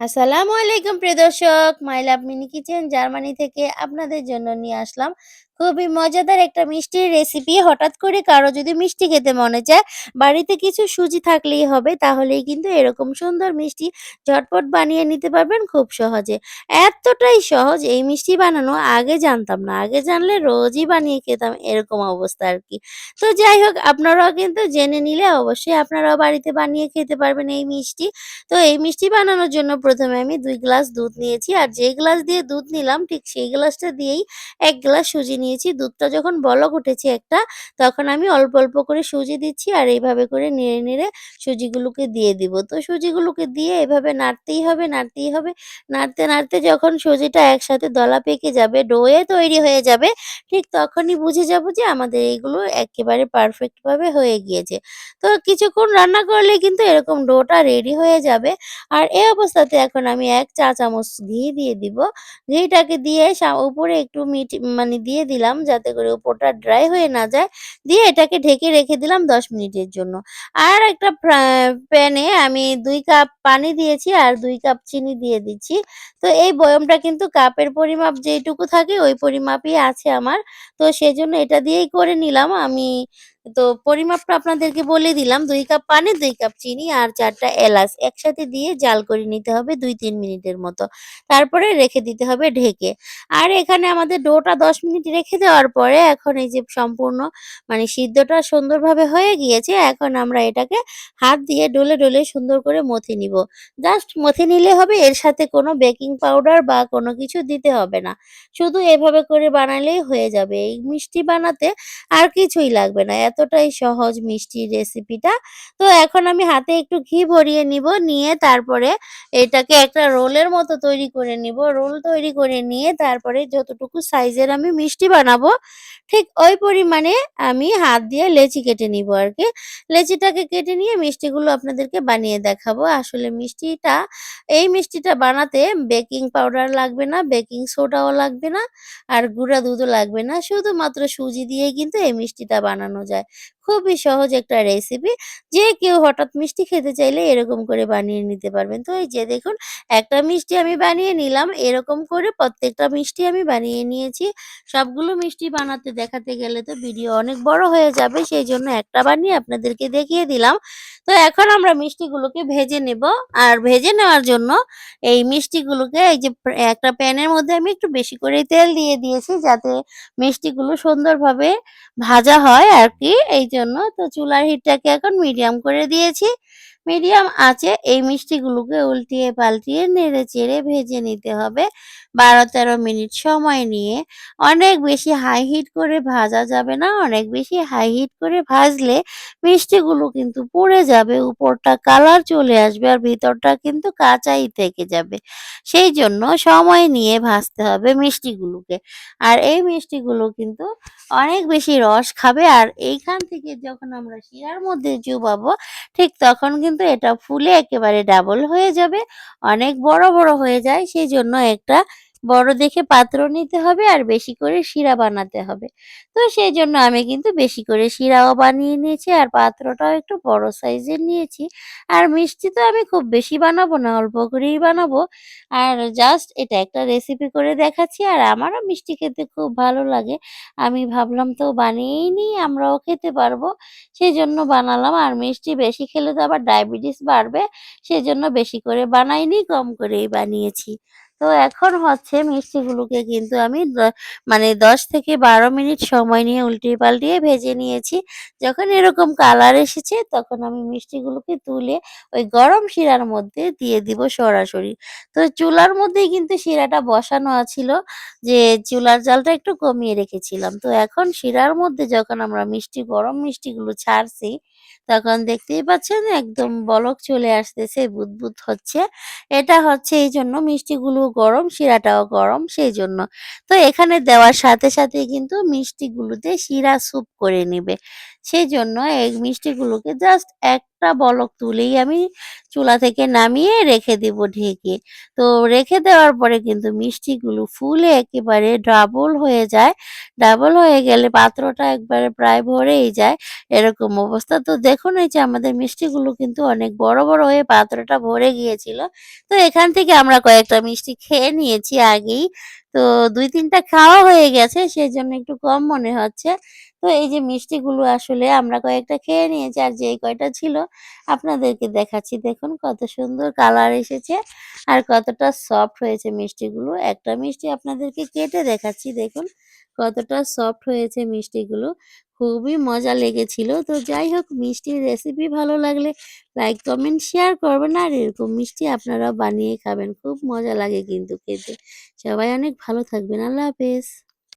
আসসালামু আলাইকুম প্রিয় দর্শক। My love mini kitchen Germany থেকে আপনাদের জন্য নিয়ে আসলাম খুবই মজাদার একটা মিষ্টির রেসিপি হঠাৎ করে কারও যদি মিষ্টি খেতে মনে চায় বাড়িতে কিছু সুজি থাকলেই হবে, তাহলেই কিন্তু এরকম সুন্দর মিষ্টি ঝটপট বানিয়ে নিতে পারবেন খুব সহজে। এতটাই সহজ, এই মিষ্টি বানানো আগে জানতাম না। আগে জানলে রোজই বানিয়ে খেতাম, এরকম অবস্থা আর কি। তো যাই হোক, আপনারাও কিন্তু জেনে নিলে অবশ্যই আপনারাও বাড়িতে বানিয়ে খেতে পারবেন এই মিষ্টি। তো এই মিষ্টি বানানোর জন্য প্রথমে আমি দুই গ্লাস দুধ নিয়েছি, আর যে গ্লাস দিয়ে দুধ নিলাম, ঠিক সেই গ্লাসটা দিয়েই এক গ্লাস সুজি নিয়েছি। দুধটা যখন বলক উঠেছে একটা তখন আমি অল্প, অল্প করে সুজি দিচ্ছি আর এইভাবে করে নেড়ে, নেড়ে সুজিগুলোকে দিয়ে দিব। তো সুজিগুলোকে দিয়ে এভাবে নাড়তেই হবে, নাড়তেই হবে। নাড়তে, নাড়তে যখন সুজিটা একসাথে দলা পেকে যাবে, ডোয়ে তৈরি হয়ে যাবে, ঠিক তখনই বুঝে যাব যে আমাদের এইগুলো একেবারে পারফেক্টভাবে হয়ে গিয়েছে। তো কিছুক্ষণ রান্না করলে কিন্তু এরকম ডোটা রেডি হয়ে যাবে। আর এই অবস্থাতে এখন আমি এক চা চামচ ঘি দিয়ে দিব। ঘিটাকে দিয়ে উপরে একটু মিট মানে দিয়ে দিলাম যাতে করে উপরটা ড্রাই হয়ে না যায়। দিয়ে এটাকে ঢেকে রেখে দিলাম ১০ মিনিটের জন্য। আর একটা প্যানে আমি দুই কাপ পানি দিয়েছি আর দুই কাপ চিনি দিয়ে দিচ্ছি। তো এই বয়মটা কিন্তু কাপের পরিমাপ যেইটুকু থাকে ওই পরিমাপই আছে আমার। তো সেজন্য এটা দিয়েই করে নিলাম আমি তো পরিমাপটা আপনাদেরকে বলে দিলাম দুই কাপ পানি, দুই কাপ চিনি আর ৪ টা এলাচ একসাথে দিয়ে জাল করে নিতে হবে ২-৩ মিনিটের মতো। তারপরে রেখে দিতে হবে ঢেকে। আর এখানে আমাদের ডোটা ১০ মিনিট রেখে দেওয়ার পরে এখন এই যে সম্পূর্ণ মানে সিদ্ধটা সুন্দরভাবে হয়ে গিয়েছে। এখন আমরা এটাকে হাত দিয়ে ডলে, ডলে সুন্দর করে মথে নিব। জাস্ট মথে নিলে হবে এর সাথে কোনো বেকিং পাউডার বা কোনো কিছু দিতে হবে না। শুধু এভাবে করে বানালেই হয়ে যাবে। এই মিষ্টি বানাতে আর কিছুই লাগবে না। এতটাই সহজ মিষ্টির রেসিপিটা। তো এখন আমি হাতে একটু ঘি ভরিয়ে নিব। নিয়ে তারপরে এটাকে একটা রোলের মতো তৈরি করে নিব। রোল তৈরি করে নিয়ে তারপরে যতটুকু সাইজের আমি মিষ্টি বানাবো ঠিক ওই পরিমাণে আমি হাত দিয়ে লেচি কেটে নিব আর কি লেচিটাকে কেটে নিয়ে মিষ্টিগুলো আপনাদেরকে বানিয়ে দেখাবো। আসলে মিষ্টিটা এই মিষ্টিটা বানাতে বেকিং পাউডার লাগবে না, বেকিং সোডাও লাগবে না, আর গুঁড়া দুধও লাগবে না। শুধুমাত্র সুজি দিয়ে কিন্তু এই মিষ্টিটা বানানো যায়। খুবই সহজ একটা রেসিপি। যে কেউ হঠাৎ মিষ্টি খেতে চাইলে এরকম করে বানিয়ে নিতে পারবেন। তো এই যে দেখুন, একটা মিষ্টি আমি বানিয়ে নিলাম। এরকম করে প্রত্যেকটা মিষ্টি আমি বানিয়ে নিয়েছি। সবগুলো মিষ্টি বানাতে, দেখাতে গেলে তো ভিডিও অনেক বড় হয়ে যাবে। সেই জন্য একটা বানিয়ে আপনাদেরকে দেখিয়ে দিলাম। তো এখন আমরা মিষ্টিগুলোকে ভেজে নেব। আর ভেজে নেওয়ার জন্য এই মিষ্টিগুলোকে এই যে একটা প্যানের মধ্যে আমি একটু বেশি করে তেল দিয়ে দিয়েছি যাতে মিষ্টিগুলো সুন্দরভাবে ভাজা হয় আর কি এই জন্য তো চুলার হিটটাকে এখন মিডিয়াম করে দিয়েছি। মিডিয়াম আছে, এই মিষ্টিগুলোকে উল্টিয়ে পাল্টিয়ে নেড়ে চেড়ে ভেজে নিতে হবে ১২-১৩ মিনিট সময় নিয়ে। অনেক বেশি হাই হিট করে ভাজা যাবে না। অনেক বেশি হাই হিট করে ভাজলে মিষ্টিগুলো কিন্তু পুড়ে যাবে। উপরটা কালার চলে আসবে আর ভিতরটা কিন্তু কাঁচাই থেকে যাবে। সেই জন্য সময় নিয়ে ভাজতে হবে মিষ্টিগুলোকে। আর এই মিষ্টিগুলো কিন্তু অনেক বেশি রস খাবে আর এইখান থেকে যখন আমরা শিরার মধ্যে চুবাবো, ঠিক তখন কিন্তু এটা ফুলে একেবারে ডাবল হয়ে যাবে। অনেক বড়, বড় হয়ে যায় সেই জন্য একটা বড় দেখে পাত্র নিতে হবে আর বেশি করে শিরা বানাতে হবে। তো সেই জন্য আমি কিন্তু বেশি করে শিরাও বানিয়ে নিয়েছি আর পাত্রটাও একটু বড় সাইজের নিয়েছি। আর মিষ্টি তো আমি খুব বেশি বানাবো না, অল্প করেই বানাবো। আর জাস্ট এটা একটা রেসিপি করে দেখাচ্ছি আর আমারও মিষ্টি খেতে খুব ভালো লাগে। আমি ভাবলাম তো বানিয়েই নিই আমরাও খেতে পারব। সেই জন্য বানালাম আর মিষ্টি বেশি খেলে তো আবার ডায়াবেটিস বাড়বে। সেজন্য বেশি করে বানাইনি, কম করেই বানিয়েছি। তো এখন হচ্ছে মিষ্টিগুলোকে কিন্তু আমি মানে ১০ থেকে ১২ মিনিট সময় নিয়ে উল্টিয়ে পাল্টিয়ে ভেজে নিয়েছি। যখন এরকম কালার এসেছে তখন আমি মিষ্টিগুলোকে তুলে ওই গরম শিরার মধ্যে দিয়ে দিব সরাসরি। তো চুলার মধ্যেই কিন্তু শিরাটা বসানো ছিল যে চুলার জালটা একটু কমিয়ে রেখেছিলাম। তো এখন শিরার মধ্যে যখন আমরা মিষ্টি, গরম মিষ্টিগুলো ছাড়ছি তখন দেখতেই পাচ্ছেন একদম বলক চলে আসতেছে, বুদবুদ হচ্ছে। এটা হচ্ছে এই জন্য মিষ্টিগুলো গরম, শিরাটাও গরম সেই জন্য তো এখানে দেওয়ার সাথে, সাথে কিন্তু মিষ্টিগুলোতে শিরা স্যুপ করে নিবে। সেজন্য এই মিষ্টিগুলোকে জাস্ট একটা বলক তুলেই আমি চুলা থেকে নামিয়ে রেখে দিব ঢেকে। তো রেখে দেওয়ার পরে কিন্তু মিষ্টিগুলো ফুলে একেবারে ডাবল হয়ে যায়। ডাবল হয়ে গেলে পাত্রটা একবারে প্রায় ভরেই যায়। এরকম অবস্থা। তো দেখুন এই যে আমাদের মিষ্টিগুলো কিন্তু অনেক বড়, বড় হয়ে পাত্রটা ভরে গিয়েছিল। তো এখান থেকে আমরা কয়েকটা মিষ্টি খেয়ে নিয়েছি আগেই। তো দুই তিনটা খাওয়া হয়ে গেছে সেই জন্য একটু কম মনে হচ্ছে। তো এই যে মিষ্টিগুলো আসলে আমরা কয়েকটা খেয়ে নিয়েছি আর যেই কয়টা ছিল আপনাদেরকে দেখাচ্ছি। দেখুন কত সুন্দর কালার এসেছে আর কতটা সফট হয়েছে মিষ্টিগুলো। একটা মিষ্টি আপনাদেরকে কেটে দেখাচ্ছি, দেখুন কতটা সফট হয়েছে মিষ্টিগুলো। খুবই মজা লেগেছিল। তো যাই হোক মিষ্টির রেসিপি ভালো লাগলে লাইক, কমেন্ট, শেয়ার করবেন আর এরকম মিষ্টি আপনারাও বানিয়ে খাবেন। খুব মজা লাগে কিন্তু খেতে। সবাই অনেক ভালো থাকবেন। আল্লাহ হাফেজ।